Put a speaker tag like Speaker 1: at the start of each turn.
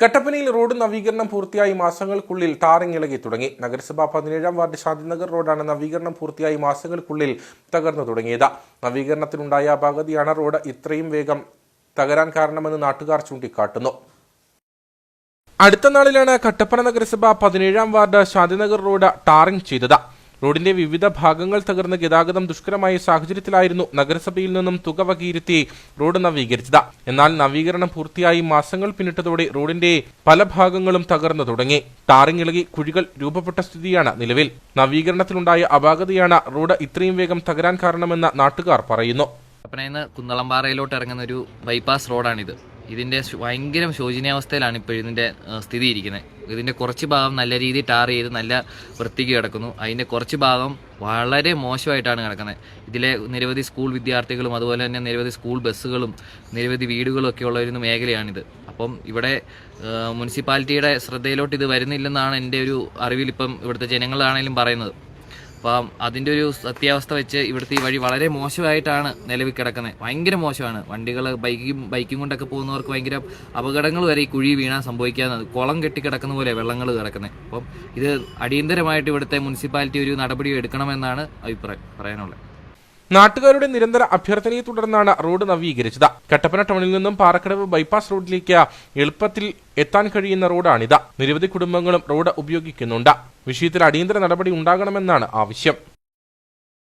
Speaker 1: കട്ടപ്പനയിൽ റോഡ് നവീകരണം പൂർത്തിയായി മാസങ്ങൾക്കുള്ളിൽ ടാറിംഗ് ഇളകി തുടങ്ങി. നഗരസഭ പതിനേഴാം വാർഡ് ശാന്തിനഗർ റോഡാണ് നവീകരണം പൂർത്തിയായി മാസങ്ങൾക്കുള്ളിൽ തകർന്നു തുടങ്ങിയത്. നവീകരണത്തിനുണ്ടായ അപാകതയാണ് റോഡ് ഇത്രയും വേഗം തകരാൻ കാരണമെന്ന് നാട്ടുകാർ ചൂണ്ടിക്കാട്ടുന്നു. അടുത്ത നാളിലാണ് കട്ടപ്പന നഗരസഭ പതിനേഴാം വാർഡ് ശാന്തിനഗർ റോഡ് ടാറിംഗ് ചെയ്തത്. റോഡിന്റെ വിവിധ ഭാഗങ്ങൾ തകർന്ന് ഗതാഗതം ദുഷ്കരമായ സാഹചര്യത്തിലായിരുന്നു നഗരസഭയിൽ നിന്നും തുക വകയിരുത്തി റോഡ് നവീകരിച്ചത്. എന്നാൽ നവീകരണം പൂർത്തിയായി മാസങ്ങൾ പിന്നിട്ടതോടെ റോഡിന്റെ പല ഭാഗങ്ങളും തകർന്നു തുടങ്ങി. ടാറിംഗ് ഇളകി കുഴികൾ രൂപപ്പെട്ട സ്ഥിതിയാണ് നിലവിൽ. നവീകരണത്തിലുണ്ടായ അപാകതയാണ് റോഡ് ഇത്രയും വേഗം തകരാൻ കാരണമെന്ന് നാട്ടുകാർ പറയുന്നു.
Speaker 2: നിന്ന് കുന്നളംപാറയിലോട്ട് ഇറങ്ങുന്ന ഒരു ബൈപ്പാസ് റോഡാണിത്. ഇതിന്റെ ഭയങ്കര ശോചനീയാവസ്ഥയിലാണ് ഇപ്പോൾ ഇതിന്റെ സ്ഥിതി ഇരിക്കുന്നത് ഇതിന്റെ കുറച്ച് ഭാഗം നല്ല രീതിയിൽ ടാർ ചെയ്ത് നല്ല വൃത്തിക്ക് കിടക്കുന്നു. അതിന്റെ കുറച്ച് ഭാഗം വളരെ മോശമായിട്ടാണ് കിടക്കുന്നത്. ഇതിലെ നിരവധി സ്കൂൾ വിദ്യാർത്ഥികളും അതുപോലെ തന്നെ നിരവധി സ്കൂൾ ബസ്സുകളും നിരവധി വീടുകളും ഒക്കെ ഉള്ള ഒരു മേഖലയാണിത്. അപ്പം ഇവിടെ മുനിസിപ്പാലിറ്റിയുടെ ശ്രദ്ധയിലോട്ട് ഇത് വരുന്നില്ലെന്നാണ് എന്റെ ഒരു അറിവിൽ ഇപ്പം ഇവിടുത്തെ ജനങ്ങളാണെങ്കിലും പറയുന്നത്. അപ്പം അതിന്റെ ഒരു സത്യാവസ്ഥ വെച്ച് ഇവിടുത്തെ ഈ വഴി വളരെ മോശമായിട്ടാണ് നിലവിൽ കിടക്കുന്നത്. ഭയങ്കര മോശമാണ്. വണ്ടികൾ ബൈക്കും ബൈക്കും കൊണ്ടൊക്കെ പോകുന്നവർക്ക് ഭയങ്കര അപകടങ്ങൾ വരെ ഈ കുഴി വീണാൻ സംഭവിക്കാവുന്നത് കുളം കെട്ടി കിടക്കുന്ന പോലെ വെള്ളങ്ങൾ കിടക്കുന്നത് അപ്പം ഇത് അടിയന്തരമായിട്ട് ഇവിടുത്തെ മുനിസിപ്പാലിറ്റി ഒരു നടപടി എടുക്കണമെന്നാണ് അഭിപ്രായം പറയാനുള്ളത്.
Speaker 1: നാട്ടുകാരുടെ നിരന്തര അഭ്യർത്ഥനയെ തുടർന്നാണ് റോഡ് നവീകരിച്ചത്. കട്ടപ്പന ടൗണിൽ നിന്നും പാറക്കടവ് ബൈപ്പാസ് റോഡിലേക്ക് എളുപ്പത്തിൽ എത്താൻ കഴിയുന്ന റോഡാണിത്. നിരവധി കുടുംബങ്ങളും റോഡ് ഉപയോഗിക്കുന്നുണ്ട്. വിഷയത്തിൽ അടിയന്തര നടപടി ഉണ്ടാകണമെന്നാണ് ആവശ്യം.